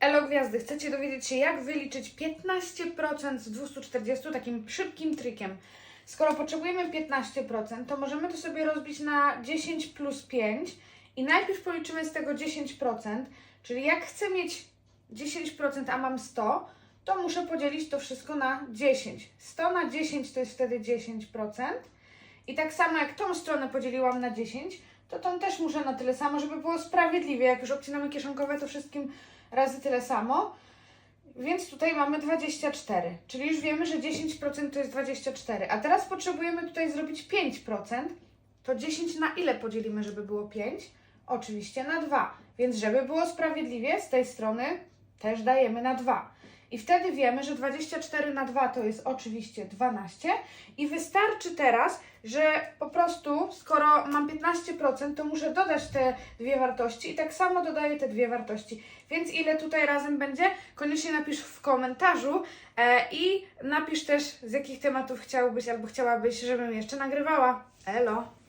Elo Gwiazdy, chcecie dowiedzieć się, jak wyliczyć 15% z 240 takim szybkim trikiem. Skoro potrzebujemy 15%, to możemy to sobie rozbić na 10 plus 5 i najpierw policzymy z tego 10%, czyli jak chcę mieć 10%, a mam 100, to muszę podzielić to wszystko na 10. 100 na 10 to jest wtedy 10%. I tak samo jak tą stronę podzieliłam na 10, to tą też muszę na tyle samo, żeby było sprawiedliwie. Jak już obcinamy kieszonkowe, to wszystkim razy tyle samo. Więc tutaj mamy 24, czyli już wiemy, że 10% to jest 24. A teraz potrzebujemy tutaj zrobić 5%. To 10 na ile podzielimy, żeby było 5? Oczywiście na 2. Więc żeby było sprawiedliwie, z tej strony też dajemy na 2. I wtedy wiemy, że 24 na 2 to jest oczywiście 12 i wystarczy teraz, że po prostu skoro mam 15%, to muszę dodać te dwie wartości i tak samo dodaję te dwie wartości. Więc ile tutaj razem będzie? Koniecznie napisz w komentarzu e, i napisz też z jakich tematów chciałbyś albo chciałabyś, żebym jeszcze nagrywała. Elo!